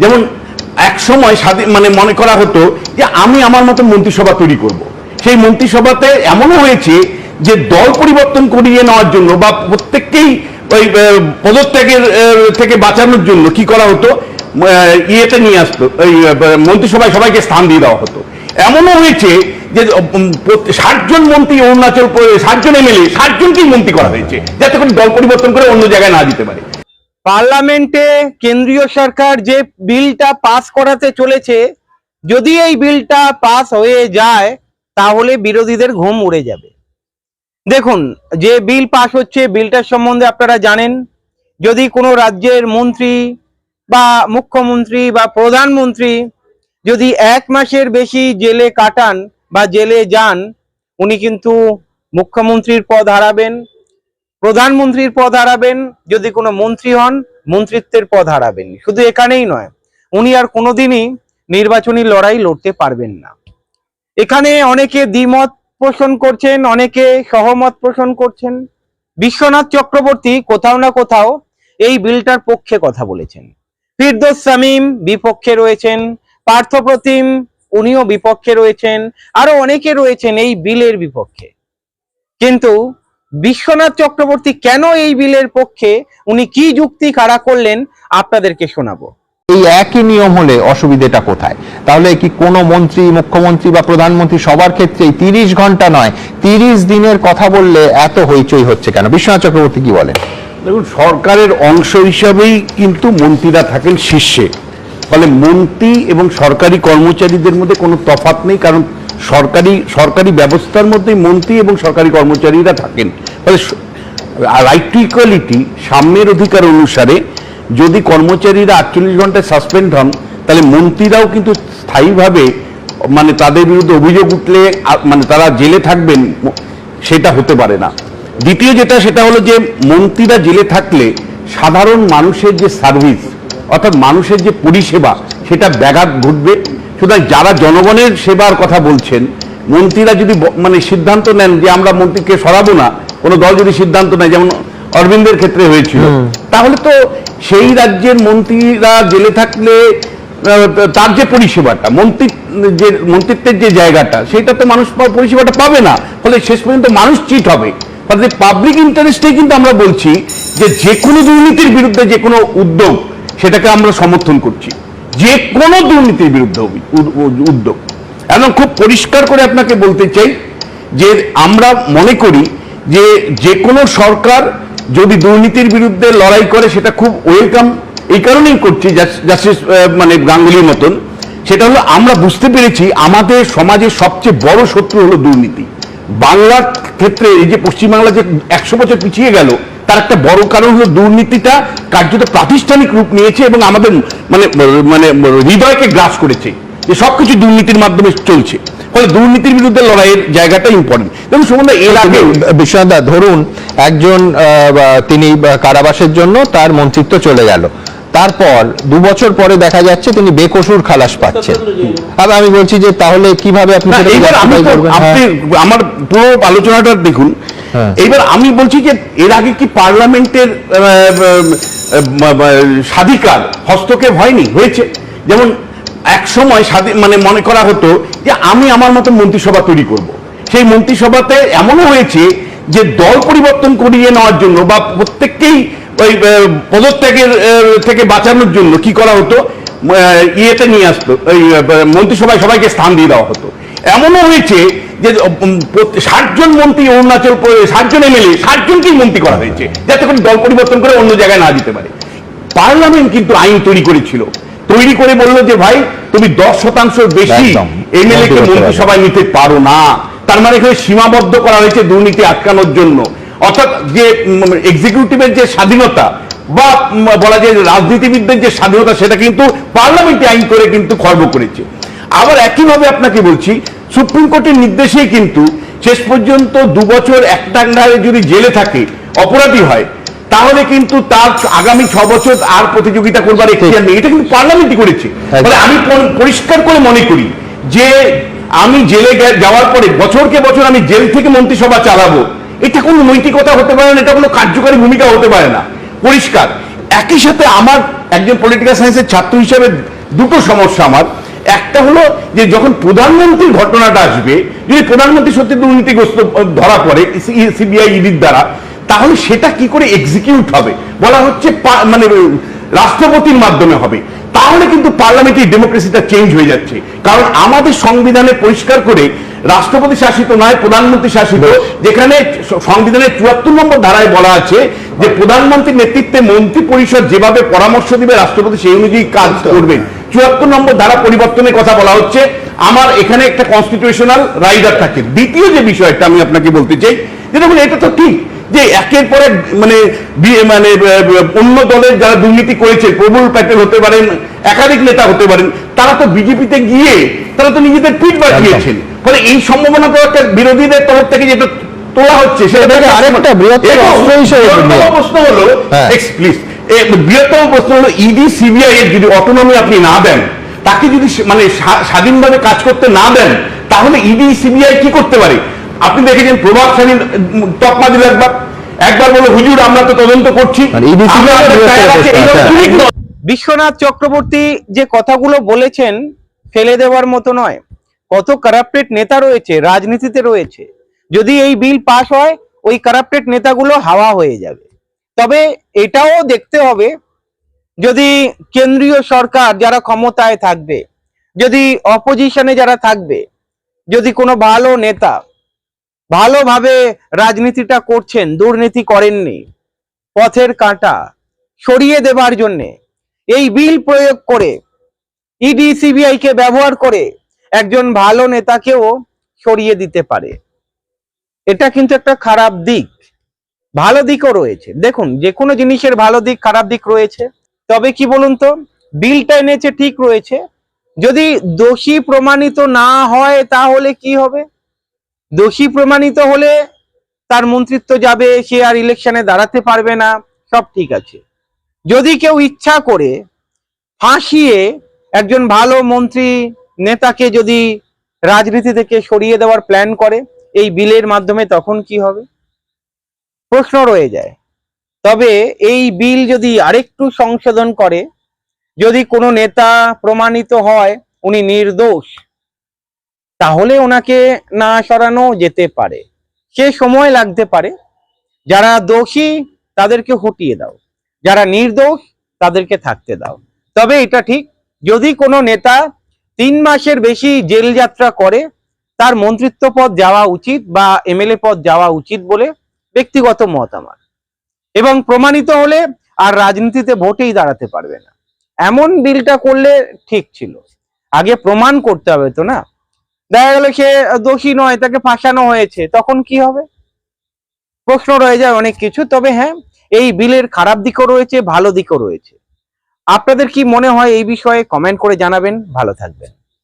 যেমন এক সময় স্বাধীন মানে মনে করা হতো যে আমি আমার মতো মন্ত্রিসভা তৈরি করব। সেই মন্ত্রিসভাতে এমনও হয়েছে যে দল পরিবর্তন করিয়ে নেওয়ার জন্য বা প্রত্যেককেই ওই পদত্যাগের থেকে বাঁচানোর জন্য কি করা হতো? ইয়েতে নিয়ে আসতো, ওই মন্ত্রিসভায় সবাইকে স্থান দিয়ে দেওয়া হতো। এমনও হয়েছে যে ষাট জন মন্ত্রী অরুণাচল ষাট জন এমএলএ ষাট জনকেই মন্ত্রী করা হয়েছে, যাতে করে দল পরিবর্তন করে অন্য জায়গায় না দিতে পারে। পার্লামেন্টে কেন্দ্রীয় সরকার যে বিলটা পাস করাতে চলেছে, যদি এই বিলটা পাস হয়ে যায়, তাহলে বিরোধীদের ঘুম উড়ে যাবে। দেখুন, যে বিল পাস হচ্ছে, বিলটার সম্বন্ধে আপনারা জানেন। যদি কোনো রাজ্যের মন্ত্রী বা মুখ্যমন্ত্রী বা প্রধানমন্ত্রী যদি এক মাসের বেশি জেলে কাটান বা জেলে যান, উনি কিন্তু মুখ্যমন্ত্রীর পদ হারাবেন। প্রধানমন্ত্রীর পদ হারাবেন, যদি কোনো মন্ত্রী হন, মন্ত্রিত্বের পদ হারাবেন শুধু এখানেই নয়, উনি আর কোনোদিনই নির্বাচনী লড়াই লড়তে পারবেন না। এখানে অনেকে দ্বিমত পোষণ করছেন, অনেকে সহমত পোষণ করছেন। বিশ্বনাথ চক্রবর্তী কোথাও না কোথাও এই বিলটার পক্ষে কথা বলেছেন। ফিরদোস সামিম বিপক্ষে রয়েছেন পার্থপ্রতিম উনিও বিপক্ষে রয়েছেন, আরও অনেকে রয়েছেন এই বিলের বিপক্ষে। কিন্তু বিশ্বনাথ চক্রবর্তী কেন এই বিলের পক্ষে উনি কি যুক্তি খাড়া করলেন আপনাদেরকে শোনাবো। এই একই নিয়ম হলে অসুবিধেটা কোথায়? তাহলে কি কোনো মন্ত্রী মুখ্যমন্ত্রী বা প্রধানমন্ত্রী সবার ক্ষেত্রেই তিরিশ ঘণ্টা নয় তিরিশ দিনের কথা বললে এত হইচই হচ্ছে কেন? বিশ্বনাথ চক্রবর্তী কি বলেন? দেখুন সরকারের অংশ হিসাবেই কিন্তু মন্ত্রীরা থাকেন শীর্ষে। ফলে মন্ত্রী এবং সরকারি কর্মচারীদের মধ্যে কোনো তফাৎ নেই কারণ সরকারি সরকারি ব্যবস্থার মধ্যেই মন্ত্রী এবং সরকারি কর্মচারীরা থাকেন। ফলে রাইট টু ইকুয়ালিটি সাম্যের অধিকার অনুসারে যদি কর্মচারীরা আটচল্লিশ ঘন্টায় সাসপেন্ড হন, তাহলে মন্ত্রীরাও কিন্তু স্থায়ীভাবে মানে তাদের বিরুদ্ধে অভিযোগ উঠলে মানে তারা জেলে থাকবেন, সেটা হতে পারে না। দ্বিতীয় যেটা, সেটা হলো যে মন্ত্রীরা জেলে থাকলে সাধারণ মানুষের যে সার্ভিস অর্থাৎ মানুষের যে পরিষেবা সেটা ব্যাঘাত ঘটবে। সুতরাং যারা জনগণের সেবার কথা বলছেন মন্ত্রীরা যদি মানে সিদ্ধান্ত নেন যে আমরা মন্ত্রীকে সরাবো না কোনো দল যদি সিদ্ধান্ত নেয় যেমন অরবিন্দের ক্ষেত্রে হয়েছিল তাহলে তো সেই রাজ্যের মন্ত্রীরা জেলে থাকলে তার যে পরিষেবাটা মন্ত্রী যে মন্ত্রিত্বের যে জায়গাটা সেটা তো মানুষ পরিষেবাটা পাবে না। ফলে শেষ পর্যন্ত মানুষ চিট হবে। ফলে পাবলিক ইন্টারেস্টেই কিন্তু আমরা বলছি যে যে কোনো দুর্নীতির বিরুদ্ধে যে কোনো উদ্যোগ সেটাকে আমরা সমর্থন করছি। যে কোনো দুর্নীতির বিরুদ্ধে উদ্যোগ। এবং খুব পরিষ্কার করে আপনাকে বলতে চাই যে আমরা মনে করি যে যে কোনো সরকার যদি দুর্নীতির বিরুদ্ধে লড়াই করে, সেটা খুব ওয়েলকাম। এই কারণেই করছি জাস্টিস মানে গাঙ্গুলির মতন। সেটা হলো আমরা বুঝতে পেরেছি আমাদের সমাজের সবচেয়ে বড় শত্রু হলো দুর্নীতি। বাংলার ক্ষেত্রে এই যে পশ্চিমবাংলা যে একশো বছর পিছিয়ে গেল তার একটা বড় কারণ হলো দুর্নীতিটা কার্যত প্রাতিষ্ঠানিক রূপ নিয়েছে এবং আমাদের মানে মানে হৃদয়কে গ্রাস করেছে যে সবকিছু দুর্নীতির মাধ্যমে চলছে। ফলে দুর্নীতির বিরুদ্ধে লড়াইয়ের জায়গাটা ইম্পর্টেন্ট এবং সুমন্দা, এর আগে বিশ্বনাথ ধরুন, একজন তিনি কারাবাসের জন্য তার মন্ত্রিত্ব চলে গেল। তারপর দু বছর পরে দেখা যাচ্ছে তিনি বেকসুর খালাস পাচ্ছেন আবার আমি বলছি যে তাহলে কীভাবে আপনি করবেন? আপনি হ্যাঁ। আমার পুরো আলোচনাটা দেখুন হ্যাঁ। এইবার আমি বলছি যে এর আগে কি পার্লামেন্টের স্বাধিকার হস্তক্ষেপ হয়নি হয়েছে যেমন এক সময় স্বাধীন মানে মনে করা হতো যে আমি আমার মতো মন্ত্রিসভা তৈরি করব। সেই মন্ত্রিসভাতে এমনও হয়েছে যে দল পরিবর্তন করিয়ে নেওয়ার জন্য বা প্রত্যেককেই ওই পদত্যাগের থেকে বাঁচানোর জন্য কি করা হতো? ইয়েতে নিয়ে আসতো ওই মন্ত্রিসভায় সবাইকে স্থান দিয়ে দেওয়া হতো। এমনও হয়েছে যে ষাট জন মন্ত্রী অরুণাচল ষাট জন এমএলএ ষাট জনকেই মন্ত্রী করা হয়েছে যাতে করে দল পরিবর্তন করে অন্য জায়গায় না দিতে পারে। পার্লামেন্ট কিন্তু আইন তৈরি করেছিল। তৈরি করে বলল যে ভাই তুমি দশ শতাংশ বেশি এমএলএ কে মন্ত্রিসভায় নিতে পারো না। তার মানে এখানে সীমাবদ্ধ করা হয়েছে দুর্নীতি আটকানোর জন্য। অর্থাৎ যে এক্সিকিউটিভের যে স্বাধীনতা বা বলা যায় যে রাজনীতিবিদদের যে স্বাধীনতা সেটা কিন্তু পার্লামেন্টে আইন করে কিন্তু খর্ব করেছে। আবার একইভাবে আপনাকে বলছি সুপ্রিম কোর্টের নির্দেশেই কিন্তু শেষ পর্যন্ত দু বছর একটা যদি জেলে থাকে অপরাধী হয় তাহলে কিন্তু তার আগামী ছ বছর আর প্রতিযোগিতা করবার এখতিয়ার নেই। এটা কিন্তু পার্লামেন্টই করেছে। ফলে আমি পরিষ্কার করে মনে করি যে আমি জেলে যাওয়ার পরে বছরকে বছর আমি জেল থেকে মন্ত্রিসভা চালাবো। এটা কোনো নৈতিকতা হতে পারে না, এটা কোনো কার্যকারী ভূমিকা হতে পারে না। পরিষ্কার। একই সাথে আমার একজন পলিটিক্যাল সায়েন্সের ছাত্র হিসেবে দুটো সমস্যা আমার। একটা হলো যে যখন প্রধানমন্ত্রীর ঘটনাটা আসবে, যদি প্রধানমন্ত্রী সত্যি দুর্নীতিগ্রস্ত ধরা পড়ে সিবিআই ইডির দ্বারা, তাহলে সেটা কি করে এক্সিকিউট হবে? বলা হচ্ছে মানে রাষ্ট্রপতির মাধ্যমে হবে। তাহলে কিন্তু পার্লামেন্টারি ডেমোক্রেসিটা চেঞ্জ হয়ে যাচ্ছে। কারণ আমাদের সংবিধানে পরিষ্কার করে রাষ্ট্রপতি শাসিত নয় প্রধানমন্ত্রী শাসিত যেখানে সংবিধানের চুয়াত্তর নম্বর ধারায় বলা আছে যে প্রধানমন্ত্রীর নেতৃত্বে মন্ত্রী পরিষদ যেভাবে পরামর্শ দিবে রাষ্ট্রপতি সেই অনুযায়ী কাজ করবেন। চুয়াত্তর নম্বর ধারা পরিবর্তনের কথা বলা হচ্ছে আমার এখানে একটা কনস্টিটিউশনাল রাইডার থাকে। দ্বিতীয় যে বিষয়টা আমি আপনাকে বলতে চাই যে দেখুন এটা তো ঠিক যে একের পরে মানে মানে অন্য দলের যারা দুর্নীতি করেছে প্রবল প্যাটেল হতে পারেন একাধিক নেতা হতে পারেন তারা তো বিজেপিতে গিয়ে তারা তো নিজেদের পিঠ বাঁচিয়েছেন। ফলে এই সম্ভাবনা তো একটা বিরোধীদের তরফ থেকে যেটা তোলা হচ্ছে সেটা আরেকটা বৃহত্তর অস্ত্র হিসেবে প্রশ্ন হলো হ্যাঁ। প্লিজ বৃহত্তম প্রশ্ন হলো ইডি সিবিআই এর যদি অটোনমি আপনি না দেন তাকে যদি মানে স্বাধীনভাবে কাজ করতে না দেন তাহলে ইডি সিবিআই কি করতে পারে? আপনি দেখেছেন প্রভাবশালী তকমা দিল একবার। একবার বলো হুজুর আমরা তো তদন্ত করছি। মানে tweet নয়। বিশ্বনাথ চক্রবর্তী যে কথাগুলো বলেছেন ফেলে দেওয়ার মতো নয়। কত কারাপ্টেড নেতা রয়েছে, রাজনীতিতে রয়েছে। যদি এই বিল পাস হয়, ওই কারাপ্টেড নেতাগুলো হাওয়া হয়ে যাবে। তবে এটাও দেখতে হবে, যদি কেন্দ্রীয় সরকার যারা ক্ষমতায় থাকবে, যদি অপোজিশনে যারা থাকবে, যদি কোনো ভালো নেতা ভালোভাবে রাজনীতিটা করছেন, দুর্নীতি করেননি, পথের কাঁটা সরিয়ে দেবার জন্যে, এই বিল প্রয়োগ করে ইডি সিবিআই কে ব্যবহার করে একজন ভালো নেতাকেও সরিয়ে দিতে পারে। এটা কিন্তু একটা খারাপ দিক। ভালো দিকও রয়েছে। দেখুন যে কোনো জিনিসের ভালো দিক, খারাপ দিক রয়েছে। তবে কি বলুন তো, বিলটা এনেছে ঠিক রয়েছে। যদি দোষী প্রমাণিত না হয়, তাহলে কি হবে? দোষী প্রমাণিত হলে তার মন্ত্রিত্ব যাবে, সে আর ইলেকশনে দাঁড়াতে পারবে না, সব ঠিক আছে। যদি কেউ ইচ্ছা করে ফাঁসিয়ে একজন ভালো মন্ত্রী নেতাকে যদি রাজনীতি থেকে সরিয়ে দেওয়ার প্ল্যান করে, এই বিলের মাধ্যমে তখন কি হবে? প্রশ্ন রয়ে যায়। তবে এই বিল যদি আরেকটু সংশোধন করে, যদি কোনো নেতা প্রমাণিত হয়, উনি নির্দোষ, তাহলে ওনাকে না সরানো যেতে পারে। সে সময় লাগতে পারে। যারা দোষী, তাদেরকে হটিয়ে দাও। যারা নির্দোষ, তাদেরকে থাকতে দাও। তবে এটা ঠিক, যদি কোনো নেতা তিন মাসের বেশি জেল যাত্রা করে, তার মন্ত্রিত্ব পদ যাওয়া উচিত বা এমএলএ পদ যাওয়া উচিত বলে ব্যক্তিগত মত আমার। এবং প্রমাণিত হলে আর রাজনীতিতে ভোটেই দাঁড়াতে পারবে না। এমন বিলটা করলে ঠিক ছিল। আগে প্রমাণ করতে হবে তো না? দেখা গেল সে দোষী নয়, তাকে ফাঁসানো হয়েছে, তখন কি হবে? প্রশ্ন রয়ে যায় অনেক কিছু, তবে হ্যাঁ এই বিলের খারাপ দিকও রয়েছে, ভালো দিকও রয়েছে। আপনাদের কি মনে হয় এই বিষয়ে কমেন্ট করে জানাবেন? ভালো থাকবেন।